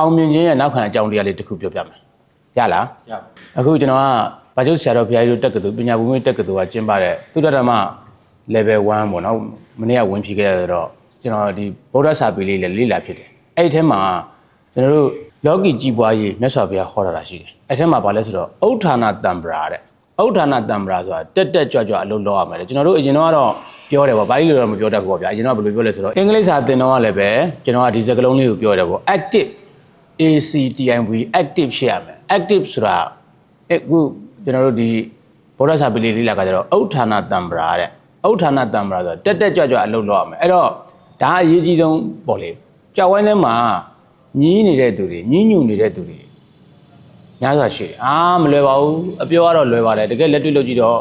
အောင်မြင်ခြင်းရဲ့နောက်ခံအကြောင်းတရားလေးတစ်ခုပြောပြမယ်ရလားရအခုကျွန်တော်ကဘာကျုပ်ဆရာတော်ဘုရားကြီးတို့တက်ကတူပညာဘုံမြင့်တက်ကတူကကျင်းပတဲ့သုတ္တရမ level 1ပေါ့နော်မနေ့ကဝင်ဖြေခဲ့ရတော့ကျွန်တော်ဒီဗုဒ္ဓစာပေလေးလည်းလေ့လာဖြစ်တယ်အဲ့ဒီထဲမှာကျွန်တော်တို့လောကီကြီးပွားရေးမြတ်စွာဘုရားဟောတာတာရှိတယ်အဲ့ဒီထဲမှာဘာလဲဆိုတော့ဥဋ္ဌာဏတံပရာတဲ့ဥဋ္ဌာဏတံပရာဆိုတာတက်တက်ကြွကြွအလုပ်လုပ်ရမယ်တဲ့ကျွန်တော်တို့အရင်တော့ကတော့ပြောတယ်ပေါ့ဘာလို့လဲတော့မပြောတတ်ဘူးပေါ့ဗျာအရင်တော့ဘယ်လိုပြောလဲဆိုတော့အင်္ဂလိပ်စာသင်တော့ကလည်းပဲကျွန်တော်ကဒီစကားလုံးလေးကိုပြောတယ်ပေါ့ active ACTIV active ဖြစ်ရမယ် active ဆိုတာအခုကျွန်တော်တို့ဒီဗုဒ္ဓစာပေလေးလေးလာကကြတော့ဥဋ္ဌာဏတံပရာတဲ့ဥဋ္ဌာဏတံပရာဆိုတာတက်တက်ကြွကြွအလုပ်လုပ်ရမယ်အဲ့တော့ဒါအရေးကြီးဆုံးပေါ့လေကြောက်ဝိုင်းထဲမှာညီးနေတဲ့သူတွေညီးညူနေတဲ့သူတွေများစွာရှိတယ်အာမလွယ်ပါဘူးအပြောကတော့လွယ်ပါတယ်တကယ်လက်တွေ့လုပ်ကြည့်တော့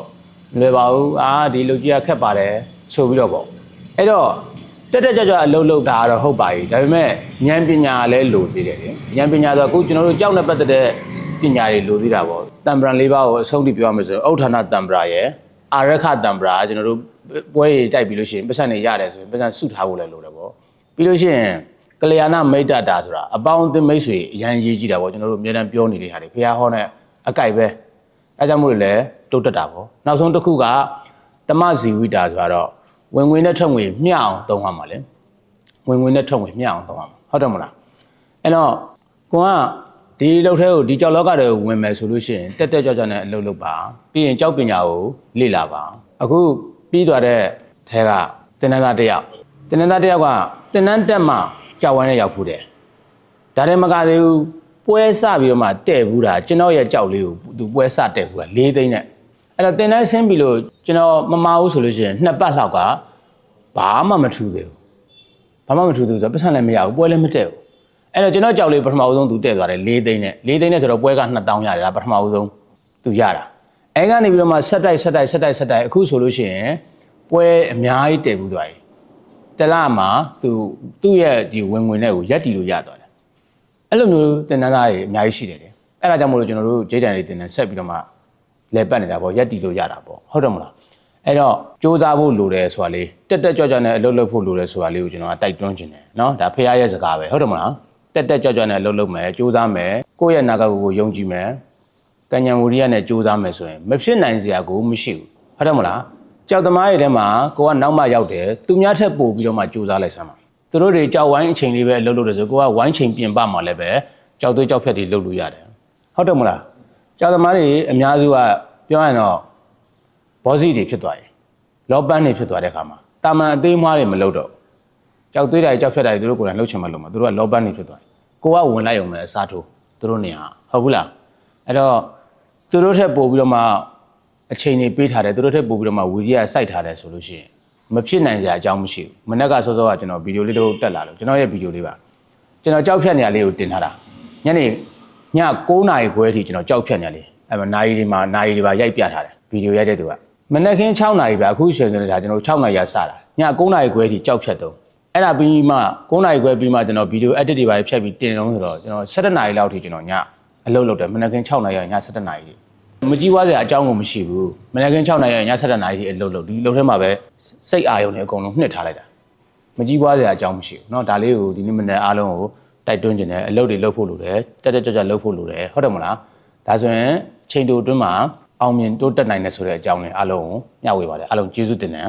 မလွယ်ပါဘူးအာဒီလုပ်ကြည့်ရခက်ပါတယ်ဆိုပြီးတော့ပေါ့အဲ့တော့ တက်တက်ကြွကြွအလုပ်လုပ်တာကတော့ဟုတ်ပါပြီဒါပေမဲ့ဉာဏ်ပညာလည်းလိုသေးတယ်လေဉာဏ်ပညာဆိုတော့အခုကျွန်တော်တို့ကြောက်နေပတ်သက်တဲ့ပညာတွေလိုသေးတာပေါ့တံပရံ၄ပါးကိုအဆုံးထိပြောရမယ်ဆိုဥဋ္ဌာဏတံပရာရဲ့အာရခတံပရာကျွန်တော်တို့ပွဲရည်တိုက်ပြီးလို့ရှိရင်ပတ်စံနေရတယ်ဆိုရင်ပတ်စံစုထားဖို့လည်းလိုတယ်ပေါ့ပြီးလို့ရှိရင်ကလျာဏမိတ်တတာဆိုတာအပေါင်းအသင်းမိတ်ဆွေအရန်ရေးကြည့်တာပေါ့ကျွန်တော်တို့အများတန်းပြောနေတဲ့ဟာတွေဖះဟောနဲ့အကြိုက်ပဲအဲကြောင့်မို့လို့လည်းတိုးတက်တာပေါ့နောက်ဆုံးတစ်ခုကတမဇီဝိတာဆိုတော့ ဝင်ငွေနဲ့ထွက်ငွေမျှအောင်သုံးရမှာလေဝင်ငွေနဲ့ထွက်ငွေမျှအောင်သုံးရမှာဟုတ်တယ်မလားအဲ့တော့ကိုကဒီလောက်ထဲကိုဒီကြောက်လောကတွေကိုဝင်မယ်ဆိုလို့ရှိရင်တက်တက်ကြွကြွနဲ့အလုပ်လုပ်ပါပြီးရင်ကြောက်ပညာကိုလေ့လာပါအခုပြီးသွားတဲ့ထဲကတင်နန်းသားတစ်ယောက်တင်နန်းသားတစ်ယောက်ကတင်နန်းတက်မှကြောက်ဝိုင်းနဲ့ရောက်ဖူးတယ်ဒါတည်းမကသေးဘူးပွဲစပြီးတော့မှတဲ့ဘူးတာကျွန်တော်ရဲ့ကြောက်လေးကိုသူပွဲစတဲ့ဘူးတာ၄သိန်းနဲ့ အဲ့တော့တင်တန်းဆင်းပြီလို့ကျွန်တော်မမအောင်ဆိုလို့ရှိရင်နှစ်ပတ်လောက်ကဘာမှမထူသေးဘူးဘာမှမထူသေးဘူးဆိုတော့ပတ်စံလည်းမရဘူးပွဲလည်းမတက်ဘူးအဲ့တော့ကျွန်တော်ကြောက်လေးပထမဦးဆုံးသူတဲ့သွားတယ်၄သိန်းနဲ့၄သိန်းနဲ့ဆိုတော့ပွဲက2000ရတယ်ဒါပထမဦးဆုံးသူရတာအဲကနေပြီးတော့မှဆက်တိုက်ဆက်တိုက်ဆက်တိုက်ဆက်တိုက်အခုဆိုလို့ရှိရင်ပွဲအများကြီးတဲ့ဘူးသွားပြီတလားမှာသူသူ့ရဲ့ဒီဝင်ဝင်နဲ့ကိုရက်တီလို့ရသွားတယ်အဲ့လိုမျိုးတင်နန်းသားတွေအများကြီးရှိတယ်လေအဲ့ဒါကြောင့်မို့လို့ကျွန်တော်တို့ဂျိတ်တန်လေးတင်နန်းဆက်ပြီးတော့မှ လဲပတ်နေတာပေါ့ရက်တီလို့ရတာပေါ့ဟုတ်တယ်မလားအဲ့တော့စူးစမ်းဖို့လိုတယ်ဆိုတာလေးတက်တက်ကြွကြွနဲ့အလုပ်လုပ်ဖို့လိုတယ်ဆိုတာလေးကိုကျွန်တော်ကတိုက်တွန်းခြင်းတယ်နော်ဒါဖရားရဲ့စကားပဲဟုတ်တယ်မလားတက်တက်ကြွကြွနဲ့အလုပ်လုပ်မယ်စူးစမ်းမယ်ကိုယ့်ရဲ့နာဂတ်ကိုယုံကြည်မယ်ကញ្ញံဝရိယနဲ့စူးစမ်းမယ်ဆိုရင်မဖြစ်နိုင်စရာကိုမရှိဘူးဟုတ်တယ်မလားကြောက်သမားတွေထဲမှာကိုကနောက်မှရောက်တယ်သူများထက်ပိုပြီးတော့မှစူးစမ်းလိုက်စမ်းပါသူတို့တွေကြောက်ဝိုင်းအချိန်လေးပဲလှုပ်လို့တယ်ဆိုကိုကဝိုင်းချိန်ပြင်ပမှာလည်းပဲကြောက်သွေးကြောက်ဖြက်တွေလှုပ်လို့ရတယ်ဟုတ်တယ်မလား ကြောက်သမားတွေအများစုကပြောရရင်တော့ဘောစီတွေဖြစ်သွားတယ်လောပန်းတွေဖြစ်သွားတဲ့အခါမှာတာမန်အသေးမွားတွေမလှုပ်တော့ကြောက်သွေးတွေကြောက်ဖြက်တွေသူတို့ကိုယ်တိုင်လှုပ်ချင်မှလှုပ်မှာသူတို့ကလောပန်းတွေဖြစ်သွားတယ်ကိုကဝင်လိုက်အောင်ပဲအစားထိုးသူတို့နေဟာဟုတ်ဘူးလားအဲ့တော့သူတို့ထက်ပို့ပြီးတော့မှအချိန်တွေပေးထားတယ်သူတို့ထက်ပို့ပြီးတော့မှဝီရိယစိုက်ထားတယ်ဆိုလို့ရှိရင်မဖြစ်နိုင်စရာအကြောင်းမရှိဘူးမနေ့ကစောစောကကျွန်တော်ဗီဒီယိုလေးတော့တက်လာလို့ကျွန်တော်ရဲ့ဗီဒီယိုလေးပါကျွန်တော်ကြောက်ဖြတ်နေရလေးကိုတင်ထားတာညနေ ည9နာရီခွဲအထိကျွန်တော်ကြောက်ဖြတ်နေရလေးအဲ့မှာနာရီဒီမှာနာရီဒီပါရိုက်ပြထားတယ်ဗီဒီယိုရိုက်တဲ့သူကမနေ့ခင်း6နာရီပဲအခုရှင်နေတာကျွန်တော်6နာရီရစတာည9နာရီခွဲအထိကြောက်ဖြတ်တော့အဲ့ဒါပြီးမှ9နာရီခွဲပြီးမှကျွန်တော်ဗီဒီယို edit တွေပါဖြတ်ပြီးတင်တော့ဆိုတော့ကျွန်တော်7နာရီလောက်အထိကျွန်တော်ညအလုပ်လုပ်တယ်မနေ့ခင်း6နာရီည7နာရီ မကြည့်ဝါစရာအကြောင်းကိုမရှိဘူးမနက်ခင်း6နာရီည7နာရီအလုပ်လုပ်ဒီအလုပ်ထဲမှာပဲစိတ်အာရုံနဲ့အကုန်လုံးနှစ်ထားလိုက်တာမကြည့်ဝါစရာအကြောင်းမရှိဘူးเนาะဒါလေးကိုဒီနေ့မနေ့အားလုံးကို တိုက်တွန်းခြင်းနဲ့အလုပ်တွေလုပ်ဖို့လိုတယ်တက်တက်ကြွကြွလုပ်ဖို့လိုတယ်ဟုတ်တယ်မလားဒါဆိုရင်ချိန်တိုအတွင်းမှာအောင်မြင်တိုးတက်နိုင်တယ်ဆိုတဲ့အကြောင်းလေးအားလုံးကိုညှဝေပါတယ်အားလုံးကျေးဇူးတင်တယ်